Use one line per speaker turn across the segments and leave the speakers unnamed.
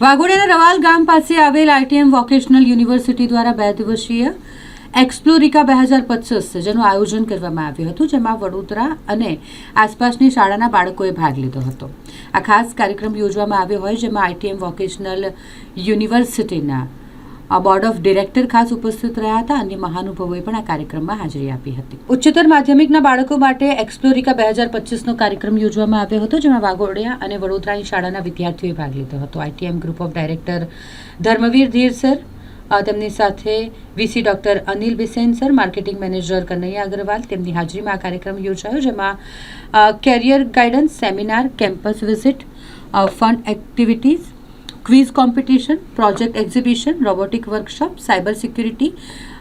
વાઘોડિયાના રવાલ ગામ પાસે આવેલ આઈટીએમ વોકેશનલ યુનિવર્સિટી દ્વારા બે દિવસીય એક્સપ્લોરિકા બે હજાર પચીસ જેનું આયોજન કરવામાં આવ્યું હતું, જેમાં વડોદરા અને આસપાસની શાળાના બાળકોએ ભાગ લીધો હતો. આ ખાસ કાર્યક્રમ યોજવામાં આવ્યો હોય, જેમાં આઈટીએમ વોકેશનલ યુનિવર્સિટીના અ, બોર્ડ ઓફ ડિરેક્ટર ખાસ ઉપસ્થિત રહ્યા હતા. અને મહાનુભાવોએ પણ આ કાર્યક્રમમાં હાજરી આપી હતી. ઉચ્ચતર માધ્યમિકના બાળકો માટે એક્સપ્લોરિકા બે હજાર પચીસનો કાર્યક્રમ યોજવામાં આવ્યો હતો જેમાં વાઘોડિયા અને વડોદરાની શાળાના વિદ્યાર્થીઓએ ભાગ લીધો હતો. ITM group of director Dharmaveer Dhir sir તેમની સાથે VC doctor Anil Bisen sir marketing manager Kanaiya Agrawal તેમની હાજરીમાં આ કાર્યક્રમ યોજાયો જેમાં career guidance seminar campus visit fund activities quiz competition, project exhibition, robotic workshop, cyber security,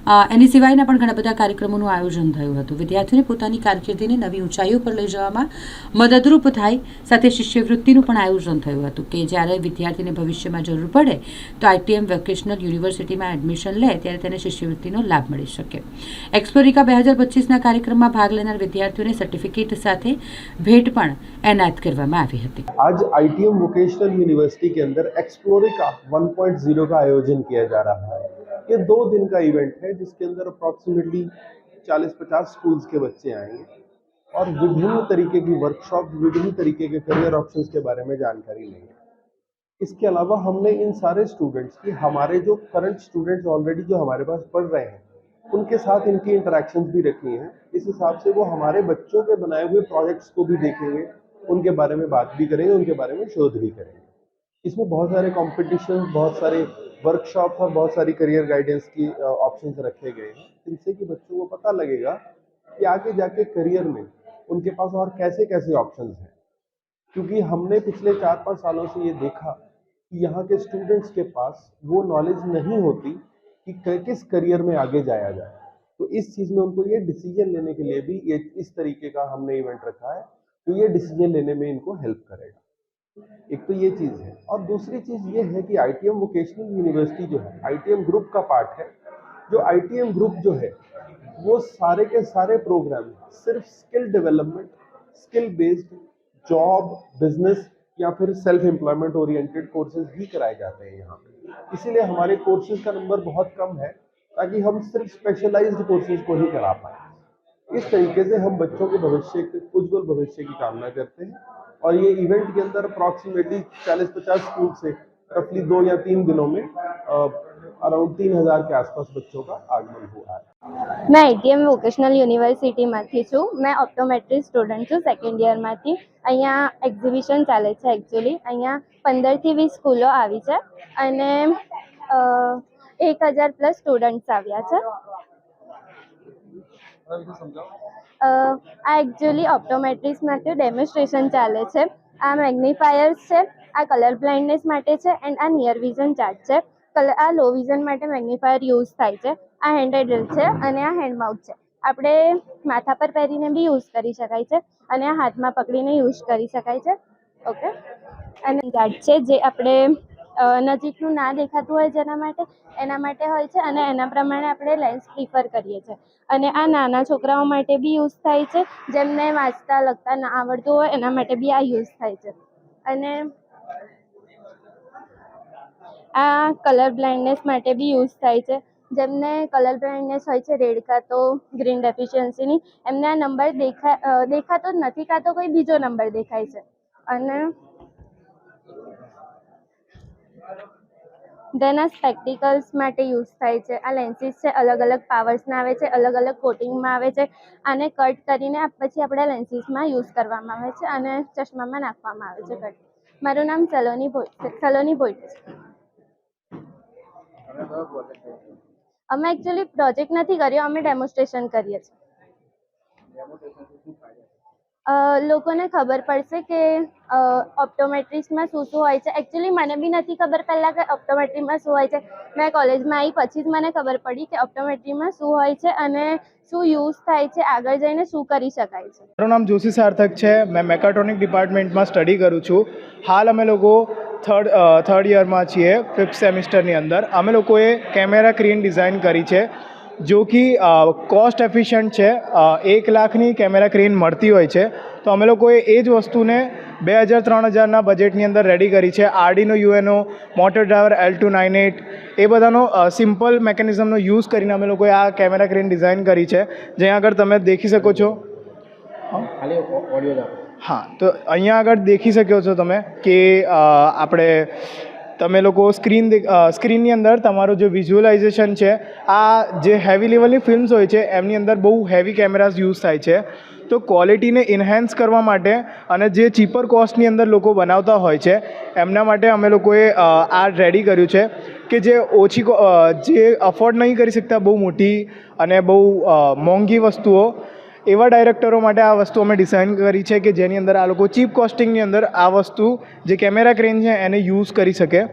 એની સિવાયના પણ ઘણા બધા કાર્યક્રમોનું આયોજન થયું હતું વિદ્યાર્થીઓને પોતાની કારકિર્દીને નવી ઊંચાઈઓ પર લઈ જવામાં મદદરૂપ થાય સાથે શિષ્યવૃત્તિનું પણ આયોજન થયું હતું કે જ્યારે વિદ્યાર્થીને ભવિષ્યમાં જરૂર પડે તો આઈટીએમ વેકેશનલ યુનિવર્સિટીમાં એડમિશન લે ત્યારે તેને શિષ્યવૃત્તિનો લાભ મળી શકે એક્સપ્લોરિકા બે હજાર પચીસના કાર્યક્રમમાં ભાગ લેનાર વિદ્યાર્થીઓને સર્ટિફિકેટ સાથે ભેટ પણ એનાયત કરવામાં આવી હતી
आज आईटीएम वोकेशनल यूनिवर्सिटी के अंदर एक्सप्लोरिका 1.0 का आयोजन किया जा रहा है ये दो दिन का इवेंट है, जिसके अंदर अप्रॉक्सीमेटली 40-50 स्कूल्स के बच्चे आएँगे और विभिन्न तरीके की वर्कशॉप विभिन्न तरीके के करियर ऑप्शंस के बारे में जानकारी लेंगे इसके अलावा हमने इन सारे स्टूडेंट्स की, हमारे जो करंट स्टूडेंट्स ऑलरेडी जो हमारे पास पढ़ रहे हैं, उनके साथ इनकी इंटरेक्शंस भी रखी हैं। इस हिसाब से वो हमारे बच्चों के बनाए हुए प्रोजेक्ट्स को भी देखेंगे, उनके बारे में बात भी करेंगे, उनके बारे में शोध भी करेंगे। इसमें बहुत सारे कॉम्पिटिशन बहुत सारे वर्कशॉप और बहुत सारी करियर गाइडेंस की ऑप्शन रखे गए हैं। जिनसे कि बच्चों को पता लगेगा कि आगे जाके करियर में उनके पास और कैसे कैसे ऑप्शन हैं। क्योंकि हमने पिछले चार पाँच सालों से ये देखा कि यहाँ के स्टूडेंट्स के पास वो नॉलेज नहीं होती कि किस करियर में आगे जाया जाए। तो इस चीज़ में उनको ये डिसीज़न लेने के लिए भी ये, इस तरीके का हमने इवेंट रखा है तो ये डिसीज़न लेने में इनको हेल्प करेगा। एक तो ये चीज़ है। और दूसरी चीज़ ये है कि आईटीएम वोकेशनल यूनिवर्सिटी जो है आईटीएम ग्रुप का पार्ट है। जो आईटीएम ग्रुप जो है, वो सारे के सारे प्रोग्राम सिर्फ़ skill development skill based job business या फिर सेल्फ एम्प्लॉयमेंट ओरिएंटेड कोर्सेज ही कराए जाते हैं यहाँ पे। इसीलिए हमारे कोर्सेज का नंबर बहुत कम है, ताकि हम सिर्फ़ स्पेशलाइज्ड कोर्सेज को ही करा पाए। इस तरीके से हम बच्चों के भविष्य के, उज्जवल भविष्य की कामना करते हैं। और ये इवेंट के अंदर अप्रॉक्सीमेटली 40-50 स्कूल से रफली दो या तीन दिनों में अराउंड तीन हजार के आसपास बच्चों का आगमन हुआ है
મેં આઈટીએમ વોકેશનલ યુનિવર્સિટીમાંથી છું મેં ઓપ્ટોમેટ્રી સ્ટુડન્ટ છું સેકન્ડ યરમાંથી અહીંયા એક્ઝિબિશન ચાલે છે એકચ્યુઅલી અહીંયા પંદરથી વીસ સ્કૂલો આવી છે અને અ, એક હજાર પ્લસ સ્ટુડન્ટ્સ આવ્યા છે અ, આ એકચ્યુઅલી ઓપ્ટોમેટ્રિક્સ માટે ડેમોન્સ્ટ્રેશન ચાલે છે. આ મેગ્નિફાયર્સ છે, આ કલર બ્લાઇન્ડનેસ માટે છે એન્ડ આ નિયર વિઝન ચાર્ટ છે. કલર આ લો વિઝન માટે મેગ્નિફાયર યુઝ થાય છે. આ હેન્ડ હેડલ છે અને આ હેન્ડ માઉથ છે. આપણે માથા પર પહેરીને બી યુઝ કરી શકાય છે અને આ હાથમાં પકડીને યુઝ કરી શકાય છે. ઓકે અને ગાર્ડ છે જે આપણે નજીકનું ના દેખાતું હોય જેના માટે, એના માટે હોય છે અને એના પ્રમાણે આપણે લેન્સ પ્રિફર કરીએ છીએ. અને આ નાના છોકરાઓ માટે બી યુઝ થાય છે. જેમને વાંચતા, લખતા ના આવડતું હોય, એના માટે બી આ યુઝ થાય છે. અને આ કલર બ્લાઇન્ડનેસ માટે બી યુઝ થાય છે. જેમને કલર બ્લાઇન્ડનેસ હોય છે રેડ કાં તો ગ્રીન ડેફિશિયન્સીની એમને આ નંબર દેખા દેખાતો જ નથી, કાં તો કોઈ બીજો નંબર દેખાય છે. અને આ સ્પેક્ટિકલ્સ માટે યુઝ થાય છે. આ લેન્સીસ છે અલગ અલગ પાવર્સના આવે છે અલગ અલગ કોટિંગમાં આવે છે આને કટ કરીને પછી આપણા લેન્સીસમાં યુઝ કરવામાં આવે છે અને ચશ્મામાં નાખવામાં આવે છે કટ મારું નામ સલોની ભોઈ સલોની ભોઈટ છે. અમે એકચ્યુઅલી પ્રોજેક્ટ નથી કર્યો અમે ડેમોન્સ્ટ્રેશન કરીએ છીએ. લોકોને ખબર પડશે કે ઓપ્ટોમેટ્રિક્સમાં શું શું હોય છે? એકચ્યુઅલી મને બી નથી ખબર પહેલાં કે ઓપ્ટોમેટ્રીમાં શું હોય છે. મેં કોલેજમાં આવી પછી જ મને ખબર પડી કે ઓપ્ટોમેટ્રીમાં શું હોય છે અને શું યુઝ થાય છે. આગળ જઈને શું કરી શકાય છે.
મારું નામ જોશી સાર્થક છે. મેં મેકાટ્રોનિક ડિપાર્ટમેન્ટમાં સ્ટડી કરું છું. હાલ અમે લોકો થર્ડ થર્ડ યરમાં છીએ ફિફ્થ સેમિસ્ટરની અંદર. અમે લોકોએ કેમેરા ક્રીન ડિઝાઇન કરી છે, જો કે કોસ્ટ એફિશિયન્ટ છે. એક લાખની કેમેરા ક્રીન મળતી હોય છે. તો અમે લોકોએ એ જ વસ્તુને બે હજાર ત્રણ હજારના બજેટની અંદર રેડી કરી છે. Arduino UNO motor driver L two nine eight એ બધાનો સિમ્પલ મેકેનિઝમનો યુઝ કરીને અમે લોકોએ આ કેમેરા ક્રેન ડિઝાઇન કરી છે. જ્યાં આગળ તમે દેખી શકો છો. હા. તો અહીંયા આગળ દેખી શકો છો તમે કે આપણે તમે લોકો સ્ક્રીન સ્ક્રીનની અંદર તમારું જે વિઝ્યુઅલાઇઝેશન છે આ જે હેવી લેવલની ફિલ્મ્સ હોય છે એમની અંદર બહુ હેવી કેમેરાઝ યુઝ થાય છે. તો ક્વોલિટીને ઇન્હેન્સ કરવા માટે અને જે ચીપર કોસ્ટની અંદર લોકો બનાવતા હોય છે, એમના માટે અમે લોકોએ આ રેડી કર્યું છે કે જે ઓછી જે અફોર્ડ નહીં કરી શકતા બહુ મોટી અને બહુ મોંઘી વસ્તુઓ, એવા ડાયરેક્ટરો માટે આ વસ્તુ અમે ડિઝાઇન કરી છે કે જેની અંદર આ લોકો ચીપ કોસ્ટિંગની અંદર આ વસ્તુ જે કેમેરા ક્રેન છે એને યુઝ કરી શકે.